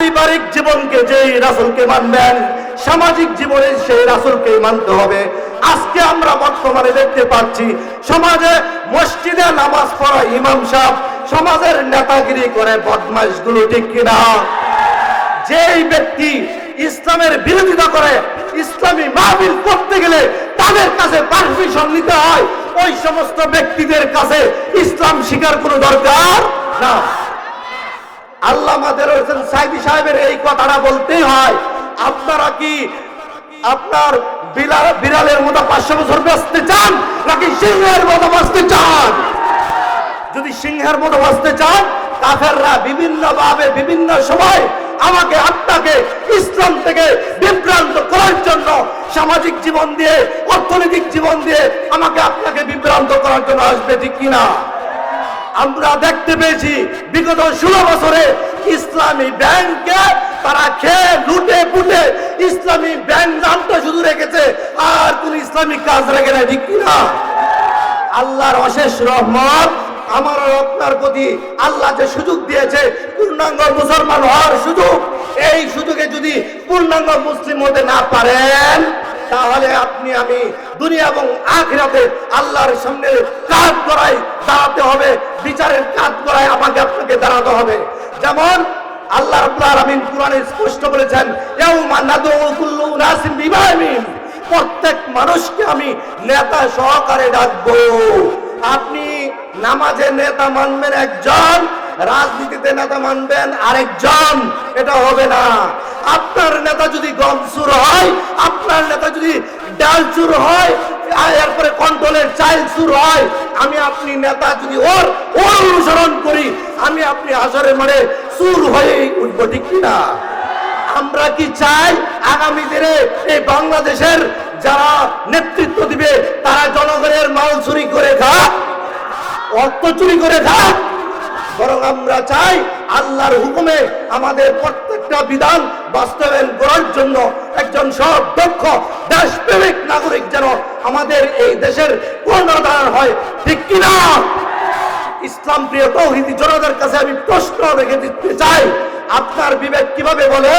পারিবারিক জীবনকে যেই রাসুলকে মানবেন, সামাজিক জীবনে সেই রাসুলকে মানতে হবে। আজকে আমরা বর্তমানে দেখতে পাচ্ছি, সমাজে মসজিদে নামাজ পড়া ইমাম সাহেব সমাজের নেতাগিরি করে বদমাইশগুলো ঠিক কিনা? যেই ব্যক্তি ইসলামের বিরোধিতা করে, ইসলামী মাহবিল করতে গেলে তাদের কাছে পারমিশন নিতে হয়, ওই সমস্ত ব্যক্তিদের কাছে ইসলাম শিকার কোনো দরকার না। আল্লাহ মাদের হোসেন সাইদি সাহেবের এই কথাটা বলতেই হয়। আপনারা কি আপনার বিড়াল বিড়ালের মতো পাঁচশো বছর বাঁচতে চান, নাকি সিংহের মতো বাঁচতে চান? যদি সিংহের মতো বাঁচতে চান, কাফেররা বিভিন্ন ভাবে বিভিন্ন সময় আমাকে, আপনাকে, ইসলাম থেকে বিভ্রান্ত করার জন্য, সামাজিক জীবন দিয়ে, অর্থনৈতিক জীবন দিয়ে আমাকে আপনাকে বিভ্রান্ত করার জন্য আসবে ঠিক কিনা? আমরা দেখতে পেয়েছি বিগত ষোলো বছরে ইসলামী ব্যাংকে তারা খেয়ে, লুটে পুটে ইসলামী ব্যাংক নামটা শুধু রেখেছে, আর কোন ইসলামিক কাজ রেখে নাই, ঠিক কিনা? আল্লাহর অশেষ রহমত আমার আপনার প্রতি আল্লাহ যে সুযোগ দিয়েছে, পূর্ণাঙ্গ মুসলমান হওয়ার সুযোগ, এই সুযোগে যদি পূর্ণাঙ্গ মুসলিম হতে না পারেন তাহলে আপনি, আমি দুনিয়া এবং আখিরাতে আল্লাহর সামনে কাজ করাই দাঁড়াতে হবে, বিচারের কাজ করাই আমাকে আপনাকে দাঁড়াতে হবে। যেমন আল্লাহ রাব্বুল আলামিন কোরআনে স্পষ্ট বলেছেন, ইয়াউমা নাদউ কুল্লু নাসিম বিমাইমিন প্রত্যেক মানুষকে আমি নেতা সহকারে ডাকবো। আপনি নামাজে নেতা মানবেন একজন রাজনীতিতে নেতা মানবেন আরেকজন, এটা হবে না। আপনার নেতা যদি গম চুর হয়, আপনার নেতা যদি ডাল চুর হয়, এরপরে কন্ট্রোলের চাইল চুর হয়, আমি আপনি নেতা যদি ওর ওর অনুসরণ করি, আমি আপনি আসরে মানে চুর হয়ে উঠবো, ঠিক কিনা আমরা কি চাই আগামী দিনে এই বাংলাদেশের যারা নেতৃত্ব দিবে, তারা জনগণের মাল চুরি করে খাক, অর্থ চুরি করে খাক বরং আমরা চাই আল্লাহর হুকুমে আমাদের প্রত্যেকটা বিধান বাস্তবায়ন করার জন্য একজন সব দক্ষ দেশপ্রেমিক নাগরিক যেন আমাদের এই দেশের কর্ণধার হয়। ঠিক কিনা? ইসলাম প্রিয় তৌহিদি জনতার কাছে আমি প্রশ্ন রেখে দিতে চাই। আপনার বিবেক কীভাবে বলে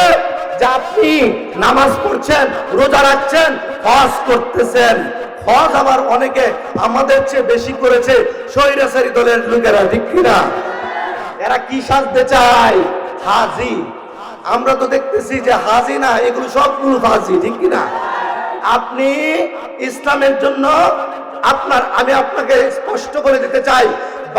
যে আপনি নামাজ পড়ছেন, রোজা রাখছেন, হজ করতেছেন? হজ আবার অনেকে আমাদের চেয়ে বেশি করেছে, স্বৈরাচারী দলের লোকেরা, ঠিক কিনা? এরা কি সাজতে চায়? হাজি। আমরা তো দেখতেছি যে হাজি না, এগুলো সবগুলো হাজি, ঠিক কিনা আপনি ইসলামের জন্য আপনার, আমি আপনাকে স্পষ্ট করে দিতে চাই,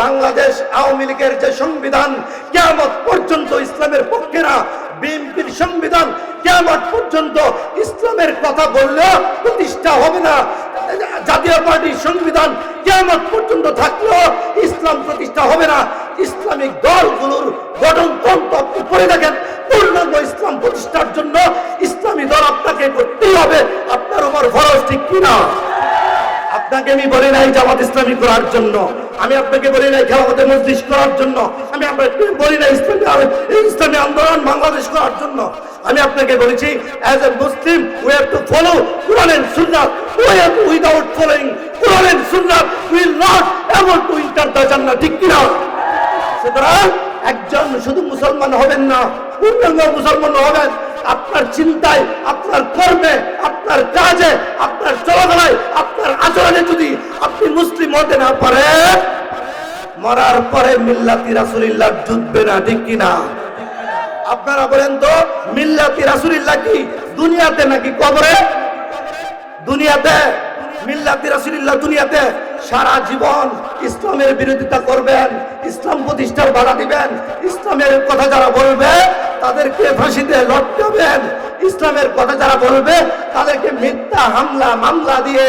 বাংলাদেশ আওয়ামী লীগের যে সংবিধান কেমন পর্যন্ত ইসলামের পক্ষে না, বিএনপির সংবিধান কেমন পর্যন্ত ইসলামের কথা বললেও প্রতিষ্ঠা হবে না। জাতীয় পার্টির সংবিধান কেমন পর্যন্ত থাকলেও ইসলাম প্রতিষ্ঠা হবে না। ইসলামিক দলগুলোর গঠনতন্ত্র আপনি পড়ে দেখেন। পূর্ণাঙ্গ ইসলাম প্রতিষ্ঠার জন্য ইসলামী দল আপনাকে করতেই হবে। আপনার উপর ফরজ ঠিক কিনা? আপনাকে আমি বলি নাই জামাত ইসলামী করার জন্য। আমি আপনাকে বলি নাই খেলাফতে মসজিদ করার জন্য। আমি আপনাকে বলি নাই ইসলামী ইসলামী আন্দোলন বাংলাদেশ করার জন্য। আমি আপনাকে বলেছি as a Muslim we have to follow Quran and sunnah we have without following Quran and sunnah will not able to enter the jannah ঠিক কিনা? সুতরাং একজন শুধু মুসলমান হবেন না পূর্ণাঙ্গ মুসলমান হবেন। আপনার চিন্তায়, আপনার কর্মে, আপনার কাজে, আপনার চলাফেরায় আপনার আচরণে যদি আপনি মুসলিম হতে না পারেন, মরার পরে মিল্লাতি রাসুলিল্লাহ জুটবে না, ঠিক কিনা? আপনারা বলেন তো, মিল্লাতি রাসুলিল্লাহ কি দুনিয়াতে নাকি কবরে? দুনিয়াতে, মিল্লাতি রাসুলিল্লাহ দুনিয়াতে সারা জীবন ইসলামের বিরোধিতা করবেন, ইসলাম প্রতিষ্ঠার বাধা দিবেন, ইসলামের কথা যারা বলবে তাদেরকে ফাঁসিতে লটকাবেন। ইসলামের কথা যারা বলবে তাদেরকে মিথ্যা হামলা, মামলা দিয়ে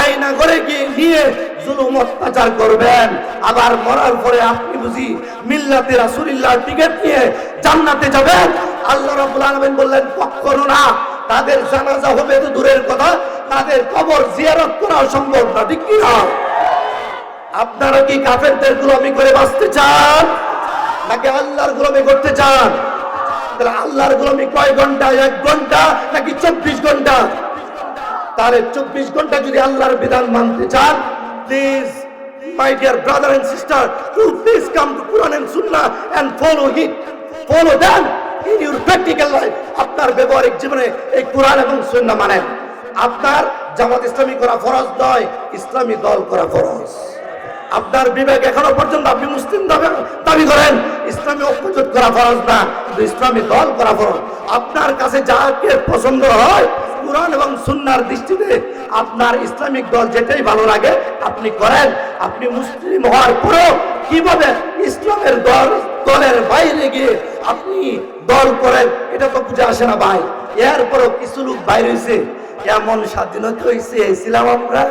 আয়না করে গিয়ে নিয়ে জুলুম অত্যাচার করবেন। আবার মরার পরে আপনি বুঝি মিল্লাতে রাসুলিল্লাহ টিকিট নিয়ে জান্নাতে যাবেন। আল্লাহ রাব্বুল আলামিন বললেন, কখনো না। তাদের জানাজা হবে তো দূরের কথা। তাদের কবর জিয়ারত করা সম্ভব না, ঠিক কি না আপনারা কি কাফেরদের গোলামি করে বাঁচতে চান? নাকি আল্লাহর গোলামি করতে চান? তাহলে আল্লাহর গোলামি কয় ঘণ্টা এক ঘণ্টা নাকি চব্বিশ ঘণ্টা? তাহলে চব্বিশ ঘণ্টা যদি আল্লাহর বিধান মানতে চান please my dear brother and sister, you please come to Quran and Sunnah and follow it. Follow them. In your practical life আপনার ব্যবহারিক জীবনে এই কোরআন এবং সুন্না মানেন। আপনার জামাত ইসলামী করা ফরজ নয় ইসলামী দল করা ফরজ। আপনার বিবেক এখনও পর্যন্ত আপনি মুসলিম দাবি- দাবি করেন, ইসলামী ঐক্যজোট করা ফরজ না ইসলামী দল করা ফরজ। আপনার কাছে যাকে পছন্দ হয়, কোরআন এবং সুন্নার দৃষ্টিতে আপনার ইসলামিক দল যেটাই ভালো লাগে, আপনি করেন। আপনি মুসলিম হওয়ার পরেও কীভাবে ইসলামের দল দলের বাইরে গিয়ে আপনি দল করেন, এটা তো বুঝে আসে না ভাই। এরপরও কিছু লোক বাইরে হয়েছে এমন স্বাধীনতা হয়েছে ছিলাম আমরা।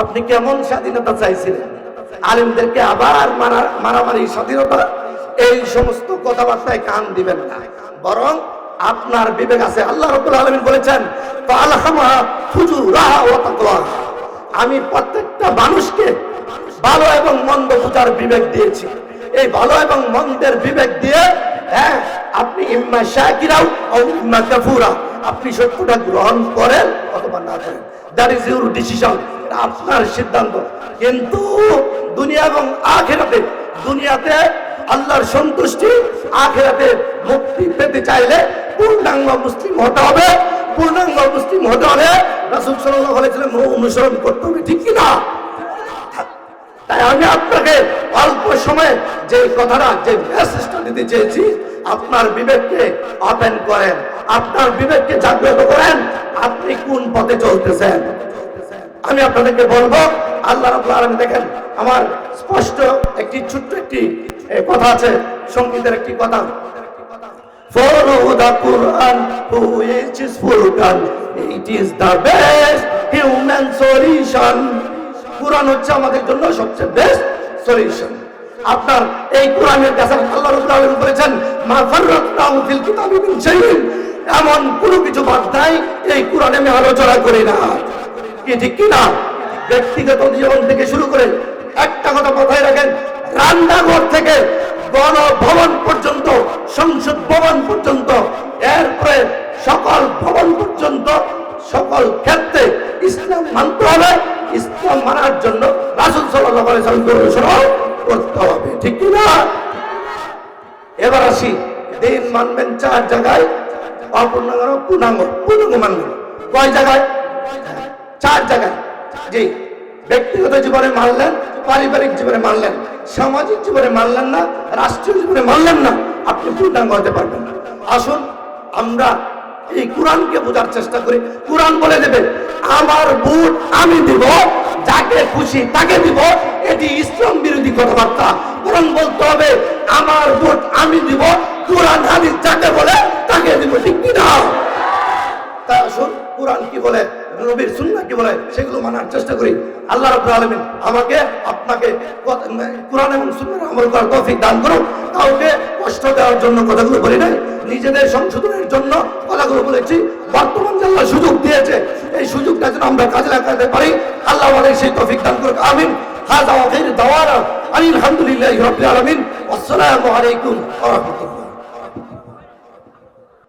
আপনি কেমন স্বাধীনতা চাইছিলেন? আলিমদেরকে আবার মারামারি, স্বাধীনতা? এই সমস্ত কথাবার্তায় কান দিবেন না। বরং আপনার বিবেক আছে। আল্লাহ রব্বুল আলমিন বলেছেন। আমি প্রত্যেকটা মানুষকে ভালো এবং মন্দ বুঝার বিবেক দিয়েছি। এই ভালো এবং মন্দের বিবেক দিয়ে হ্যাঁ আপনি ইম্মা শাকিরাও ইম্মা কাফুরা। আপনি সত্যটা গ্রহণ করেন অথবা না করেন। দ্যাট ইজ ইউর ডিসিশন আপনার সিদ্ধান্ত। কিন্তু দুনিয়া এবং আখেরাতে, দুনিয়াতে আল্লাহর সন্তুষ্টি, আখেরাতে মুক্তি পেতে চাইলে পূর্ণাঙ্গ মুসলিম হতে হবে। পূর্ণাঙ্গ মুসলিম হতে হলে রাসূল আলাইহি ওয়াসাল্লাম অনুসরণ করতে হবে, ঠিক কি না তাই আমি আপনাকে অল্প সময়ে যে কথাটা, যে মেসেজটা দিতে চেয়েছি আপনার বিবেককে ওপেন করেন। আপনার বিবেককে জাগ্রত করেন। আপনি কোন পথে চলতেছেন? আমি আপনাদেরকে বলব, আল্লাহ রাব্বুল দেখেন, আমার স্পষ্ট একটি, ছোট্ট একটি কথা আছে, সঙ্গীতের একটি কথা. কোরআন হচ্ছে আমাদের জন্য সবচেয়ে বেস্ট সলিউশন। আপনার এই কোরআনের কাছে আল্লাহ আলামিন বলেছেন, মা ফাররাতনাহু মিন এমন কোনো কিছু বাদ নাই, এই কোরআনে আমি আলোচনা করি না। কি ঠিক কি না? ব্যক্তিগত জীবন থেকে শুরু করে একটা কথা মাথায় রাখেন, রান্নাঘর থেকে গণভবন পর্যন্ত, সংসদ ভবন পর্যন্ত, এরপরে সকল ভবন পর্যন্ত, সকল ক্ষেত্রে ইসলাম মানতে হবে। ইসলাম মানার জন্য রাসুল সাল্লাহ হবে ঠিক এবার আসি, দিন মানবেন চার জায়গায় অপূর্ণাঙ্গ পূর্ণাঙ্গ পূর্ণাঙ্গ মানবেন। কয় জায়গায়? চার জায়গায়। জি, ব্যক্তিগত জীবনে মানলেন, পারিবারিক জীবনে মানলেন, সামাজিক জীবনে মানলেন না, রাষ্ট্রীয় জীবনে মানলেন না, আপনি পূর্ণাঙ্গ হতে পারবেন না। আসুন, আমরা এই কোরআনকে বোঝার চেষ্টা করি। কোরআন বলে দেবে, আমার ভোট আমি দিব, যাকে খুশি তাকে দিব। এটি ইসলাম বিরোধী কথাবার্তা। কোরআন বলতে হবে, আমার ভোট আমি দিব, কোরআন হাদিস যাকে বলে তাকে দিব, ঠিক কিনা তাই আসুন, কোরআন কি বলে, নবীর সুন্নাহ কি বলে, সেগুলো মানার চেষ্টা করি। আল্লাহ রাব্বুল আলামিন আমাকে, আপনাকে কোরআন এবং সুন্নাহর আমল করার তৌফিক দান করুন। কাউকে কষ্ট দেওয়ার জন্য কথাগুলো বলি নাই, নিজেদের সংশোধনের জন্য কথাগুলো বলেছি। বর্তমান যে আল্লাহ সুযোগ দিয়েছে, এই সুযোগটা যেন আমরা কাজে লাগাতে পারি। আল্লাহ আমাদের সেই তৌফিক দান করুক, আমিন। ওয়া গায়রু দাওয়ানা। আলহামদুলিল্লাহি রাব্বিল আলামিন আসসালামু আলাইকুম ওয়া রাহমাতুল্লাহ